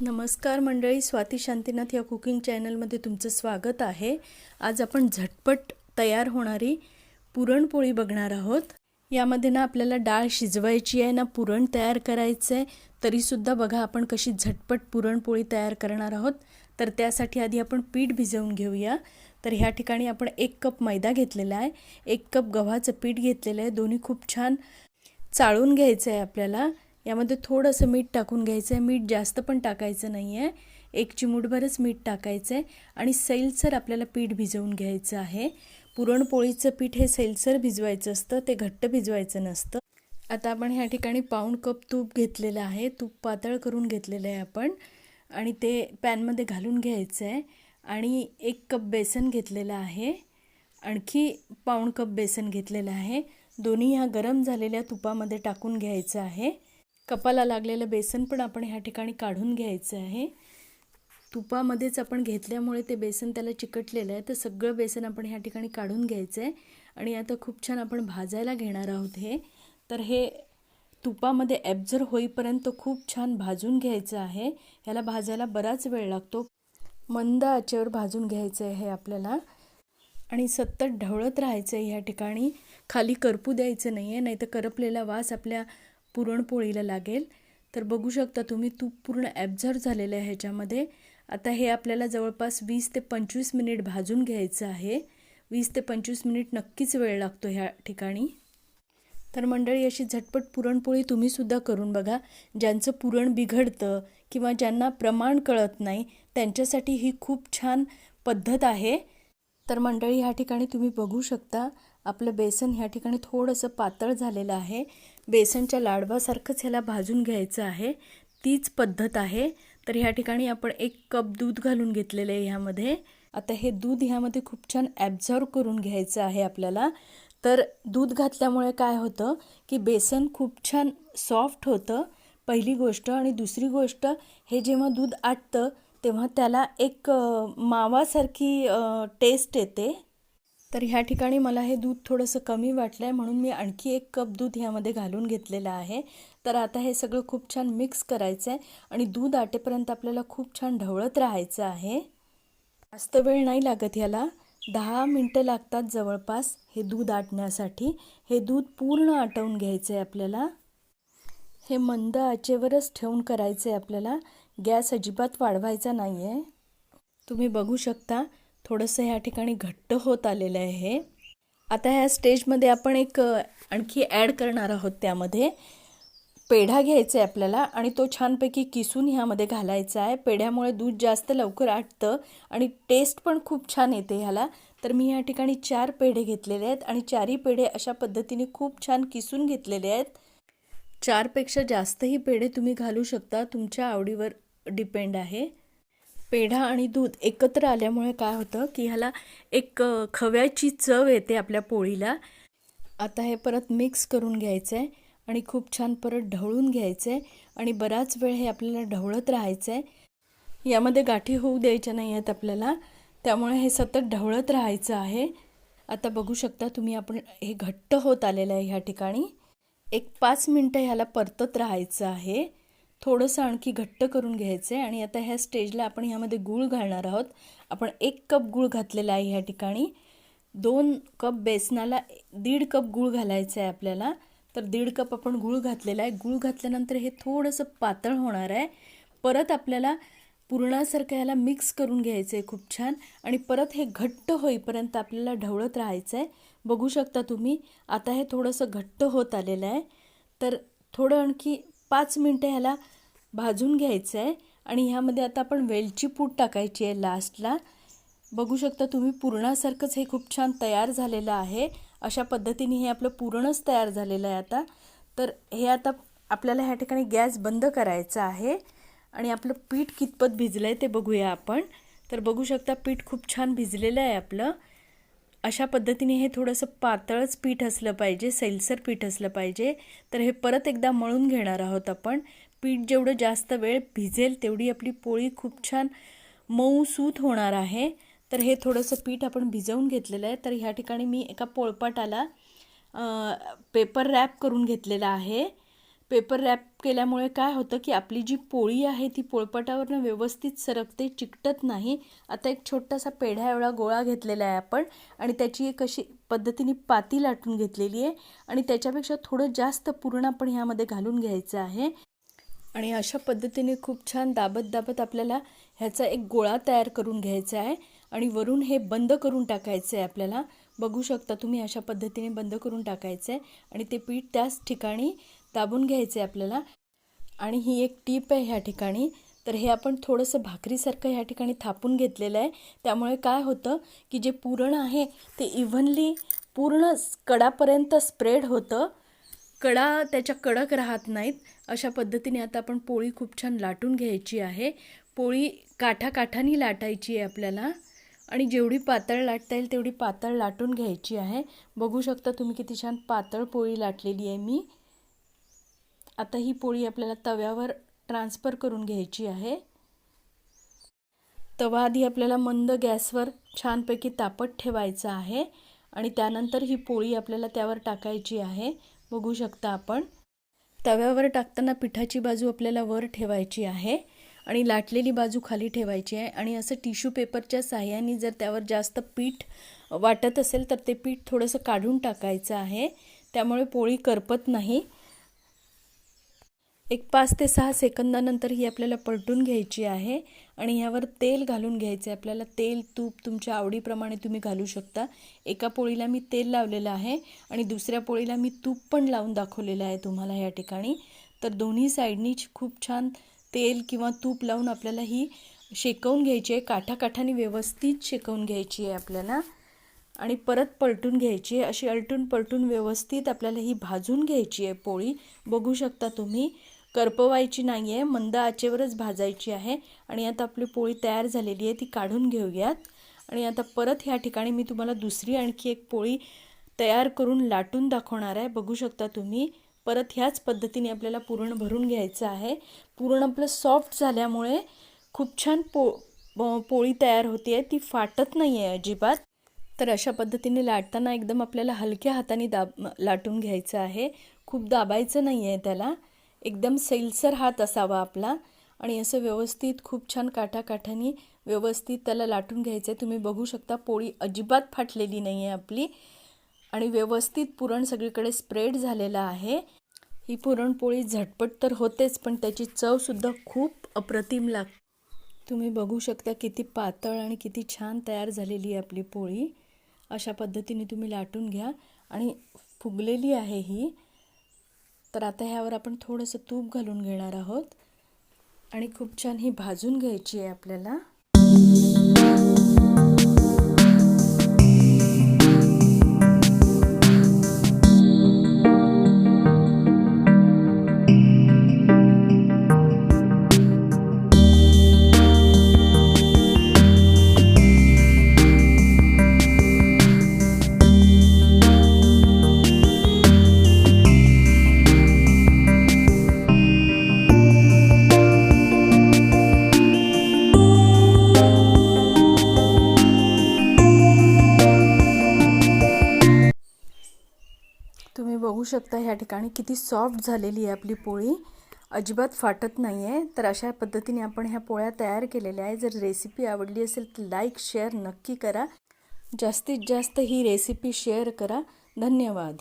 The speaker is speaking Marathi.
नमस्कार मंडळी स्वाती शांतीनाथ या कुकिंग चॅनलमध्ये तुमचं स्वागत आहे. आज आपण झटपट तयार होणारी पुरणपोळी बघणार आहोत. यामध्ये ना आपल्याला डाळ शिजवायची आहे ना पुरण तयार करायचं आहे तरीसुद्धा बघा आपण कशी झटपट पुरणपोळी तयार करणार आहोत. तर त्यासाठी आधी आपण पीठ भिजवून घेऊया. तर ह्या ठिकाणी आपण एक कप मैदा घेतलेला आहे. एक कप गव्हाचं पीठ घेतलेलं आहे. दोन्ही खूप छान चाळून घ्यायचं आहे आपल्याला. यामध्ये थोडंसं मीठ टाकून घ्यायचं आहे. मीठ जास्त पण टाकायचं नाही आहे. एक चिमूटभरच मीठ टाकायचं आहे आणि सैलसर आपल्याला पीठ भिजवून घ्यायचं आहे. पुरणपोळीचं पीठ हे सैलसर भिजवायचं असतं ते घट्ट भिजवायचं नसतं. आता आपण ह्या ठिकाणी पाऊण कप तूप घेतलेलं आहे. तूप पातळ करून घेतलेलं आहे आपण. आणि ते पॅनमध्ये घालून घ्यायचं आहे. आणि एक कप बेसन घेतलेलं आहे. आणखी पाऊण कप बेसन घेतलेलं आहे. दोन्ही ह्या गरम झालेल्या तुपामध्ये टाकून घ्यायचं आहे. कपाला लागलेलं बेसन पण आपण ह्या ठिकाणी काढून घ्यायचं आहे. तुपामध्येच आपण घेतल्यामुळे ते बेसन त्याला चिकटलेलं आहे. तर सगळं बेसन आपण ह्या ठिकाणी काढून घ्यायचं आहे. आणि आता खूप छान आपण भाजायला घेणार आहोत हे. तर हे तुपामध्ये ॲब्झर होईपर्यंत खूप छान भाजून घ्यायचं आहे. ह्याला भाजायला बराच वेळ लागतो. मंद आचेवर भाजून घ्यायचं आहे हे आपल्याला. आणि सतत ढवळत राहायचं आहे ह्या ठिकाणी. खाली करपू द्यायचं नाही आहे नाही तर करपलेला वास आपल्या पुरणपोळीला लागेल. तर बघू शकता तुम्ही तूप पूर्ण ॲब्झर्व झालेलं आहे ह्याच्यामध्ये. आता हे आपल्याला जवळपास वीस ते पंचवीस मिनिट भाजून घ्यायचं आहे. वीस ते पंचवीस मिनिट नक्कीच वेळ लागतो ह्या ठिकाणी. तर मंडळी अशी झटपट पुरणपोळी तुम्हीसुद्धा करून बघा. ज्यांचं पुरण बिघडतं किंवा ज्यांना प्रमाण कळत नाही त्यांच्यासाठी ही खूप छान पद्धत आहे. तर मंडळी ह्या ठिकाणी तुम्ही बघू शकता आपलं बेसन ह्या ठिकाणी थोडंसं पातळ झालेलं आहे. बेसनच्या लाडवासारखंच ह्याला भाजून घ्यायचं आहे. तीच पद्धत आहे. तर ह्या ठिकाणी आपण एक कप दूध घालून घेतलेलं आहे ह्यामध्ये. आता हे दूध ह्यामध्ये खूप छान ॲब्झॉर्व करून घ्यायचं आहे आपल्याला. तर दूध घातल्यामुळे काय होतं की बेसन खूप छान सॉफ्ट होतं. पहिली गोष्ट आणि दुसरी गोष्ट हे जेव्हा दूध आटतं तेव्हा त्याला एक मावासारखी टेस्ट येते. तर ह्या ठिकाणी मला हे दूध थोडंसं कमी वाटलं आहे म्हणून मी आणखी एक कप दूध ह्यामध्ये घालून घेतलेलं आहे. तर आता हे सगळं खूप छान मिक्स करायचं आहे आणि दूध आटेपर्यंत आपल्याला खूप छान ढवळत राहायचं आहे. जास्त वेळ नाही लागत ह्याला. दहा मिनटं लागतात जवळपास हे दूध आटण्यासाठी. हे दूध पूर्ण आटवून घ्यायचं आहे आपल्याला. हे मंद आचेवरच ठेवून करायचं आहे आपल्याला. गॅस अजिबात वाढवायचा नाही आहे तुम्ही बघू शकता थोडंसं ह्या ठिकाणी घट्ट होत आलेलं आहे. हे आता ह्या स्टेजमध्ये आपण एक आणखी ॲड करणार आहोत त्यामध्ये. पेढा घ्यायचा आहे आपल्याला आणि तो छानपैकी किसून ह्यामध्ये घालायचा आहे पेढ्यामुळे दूध जास्त लवकर आटतं आणि टेस्ट पण खूप छान येते ह्याला. तर मी ह्या ठिकाणी चार पेढे घेतलेले आहेत आणि चारही पेढे अशा पद्धतीने खूप छान किसून घेतलेले आहेत. चारपेक्षा जास्तही पेढे तुम्ही घालू शकता. तुमच्या आवडीवर डिपेंड आहे. पेढा आणि दूध एकत्र आल्यामुळे काय होतं की ह्याला एक खव्याची चव येते आपल्या पोळीला. आता हे परत मिक्स करून घ्यायचं आहे आणि खूप छान परत ढवळून घ्यायचं आहे आणि बराच वेळ हे आपल्याला ढवळत राहायचं आहे यामध्ये गाठी होऊ द्यायच्या नाही आहेत आपल्याला त्यामुळे हे सतत ढवळत राहायचं आहे. आता बघू शकता तुम्ही आपण हे घट्ट होत आलेलं आहे ह्या ठिकाणी. एक पाच मिनटं ह्याला परतत राहायचं आहे. थोडंसं आणखी घट्ट करून घ्यायचं आहे आणि आता ह्या स्टेजला आपण ह्यामध्ये गूळ घालणार आहोत. आपण एक कप गूळ घातलेला आहे ह्या ठिकाणी. दोन कप बेसनाला दीड कप गूळ घालायचं आहे आपल्याला. तर दीड कप आपण गूळ घातलेला आहे. गूळ घातल्यानंतर हे थोडंसं पातळ होणार आहे. परत आपल्याला पुरणासारखं ह्याला मिक्स करून घ्यायचं आहे खूप छान. आणि परत हे घट्ट होईपर्यंत आपल्याला ढवळत राहायचं आहे बघू शकता तुम्ही आता हे थोडंसं घट्ट होत आलेलं आहे. तर थोडं आणखी पाच मिनटं ह्याला भाजून घ्यायचं आहे आणि ह्यामध्ये आता आपण वेलची पूड टाकायची आहे लास्टला बघू शकता तुम्ही पुरणासारखंच हे खूप छान तयार झालेलं आहे. अशा पद्धतीने हे आपलं पुरणच तयार झालेलं आहे आता. तर हे आता आपल्याला ह्या ठिकाणी गॅस बंद करायचा आहे. आणि आपलं पीठ कितपत भिजलं आहे ते बघूया आपण. तर बघू शकता पीठ खूप छान भिजलेलं आहे आपलं. अशा पद्धतीने हे थोडंसं पातळच पीठ असलं पाहिजे सैलसर पीठ असलं पाहिजे. तर हे परत एकदा मळून घेणार आहोत आपण. पीठ जेवढं जास्त वेळ भिजेल तेवढी आपली पोळी खूप छान मऊसूत होणार आहे. तर हे थोडंसं पीठ आपण भिजवून घेतलेलं आहे. तर ह्या ठिकाणी मी एका पोळपाटाला पेपर रॅप करून घेतलेला आहे. पेपर रॅप केल्यामुळे काय होतं की आपली जी पोळी आहे ती पोळपाटावरनं व्यवस्थित सरकते चिकटत नाही. आता एक छोटासा पेढ्या एवढा गोळा घेतलेला आहे आपण आणि त्याची एक अशी पद्धतीने पाती लाटून घेतलेली आहे आणि त्याच्यापेक्षा थोडं जास्त पूर्ण आपण ह्यामध्ये घालून घ्यायचं आहे. आणि अशा पद्धतीने खूप छान दाबत दाबत आपल्याला ह्याचा एक गोळा तयार करून घ्यायचा आहे आणि वरून हे बंद करून टाकायचं आहे आपल्याला. बघू शकता तुम्ही अशा पद्धतीने बंद करून टाकायचं आहे आणि ते पीठ त्याच ठिकाणी दाबून घ्यायचं आहे आपल्याला. आणि ही एक टीप आहे ह्या ठिकाणी. तर हे आपण थोडंसं भाकरीसारखं ह्या ठिकाणी थापून घेतलेलं आहे. त्यामुळे काय होतं की जे पुरण आहे ते इव्हनली पूर्ण कडापर्यंत स्प्रेड होतं. कडा त्याच्या कडक राहत नाहीत. अशा पद्धतीने आता आपण पोळी खूप छान लाटून घ्यायची आहे. पोळी काठाकाठानी लाटायची आहे आपल्याला. आणि जेवढी पातळ लाटता येईल तेवढी पातळ लाटून घ्यायची आहे. बघू शकता तुम्ही किती छान पातळ पोळी लाटलेली आहे मी. आता ही पोळी आपल्याला तव्यावर ट्रान्सफर करून घ्यायची आहे. तवा आधी आपल्याला मंद गॅसवर छानपैकी तापत ठेवायचा आहे आणि त्यानंतर ही पोळी आपल्याला त्यावर टाकायची आहे. बघू शकता आपण. तव्यावर टाकताना पिठाची बाजू आपल्याला वर ठेवायची आहे आणि लाटलेली बाजू खाली ठेवायची आहे आणि असं टिश्यू पेपरच्या साह्याने जर त्यावर जास्त पीठ वाटत असेल तर ते पीठ थोडंसं काढून टाकायचं आहे. त्यामुळे पोळी करपत नाही. एक पाच ते सहा सेकंदानंतर ही आपल्याला पलटून घ्यायची आहे आणि ह्यावर तेल घालून घ्यायचं आहे आपल्याला तेल तूप तुमच्या आवडीप्रमाणे तुम्ही घालू शकता. एका पोळीला मी तेल लावलेलं आहे आणि दुसऱ्या पोळीला मी तूप पण लावून दाखवलेलं आहे तुम्हाला या ठिकाणी. तर दोन्ही साईडनी खूप छान तेल किंवा तूप लावून आपल्याला ही शेकवून घ्यायची आहे. काठाकाठाने व्यवस्थित शेकवून घ्यायची आहे आपल्याला. आणि परत पलटून घ्यायची आहे. अशी अलटून पलटून व्यवस्थित आपल्याला ही भाजून घ्यायची आहे पोळी. बघू शकता तुम्ही. करपवायची नाही आहे मंद आचेवरच भाजायची आहे. आणि आता आपली पोळी तयार झालेली आहे ती काढून घेऊयात. आणि आता परत ह्या ठिकाणी मी तुम्हाला दुसरी आणखी एक पोळी तयार करून लाटून दाखवणार आहे. बघू शकता तुम्ही परत ह्याच पद्धतीने आपल्याला पुरण भरून घ्यायचं आहे. पुरण आपलं सॉफ्ट झाल्यामुळे खूप छान पो पोळी तयार होती आहे ती फाटत नाही आहे अजिबात. तर अशा पद्धतीने लाटताना एकदम आपल्याला हलक्या हाताने दाब लाटून घ्यायचं आहे. खूप दाबायचं नाही आहे त्याला. एकदम सैलसर हात असावा आपला. आणि असं व्यवस्थित खूप छान काठाकाठाने व्यवस्थित त्याला लाटून घ्यायचं आहे तुम्ही बघू शकता पोळी अजिबात फाटलेली नाही आहे आपली. आणि व्यवस्थित पुरण सगळीकडे स्प्रेड झालेलं आहे. ही पुरणपोळी झटपट तर होतेच पण त्याची चवसुद्धा खूप अप्रतिम लाग तुम्ही बघू शकता किती पातळ आणि किती छान तयार झालेली आहे आपली पोळी. अशा पद्धतीने तुम्ही लाटून घ्या. आणि फुगलेली आहे ही. तर आता ह्यावर आपण थोडंसं तूप घालून घेणार आहोत. आणि खूप छान ही भाजून घ्यायची आहे आपल्याला. पाहू शकता ह्या ठिकाणी किती सॉफ्ट झालेली आहे आपली पोळी. अजिबात फाटत नाही आहे तर अशा पद्धतीने आपण ह्या पोळ्या तयार केलेल्या आहे जर रेसिपी आवडली असेल तर लाईक शेअर नक्की करा. जास्तीत जास्त ही रेसिपी शेअर करा. धन्यवाद.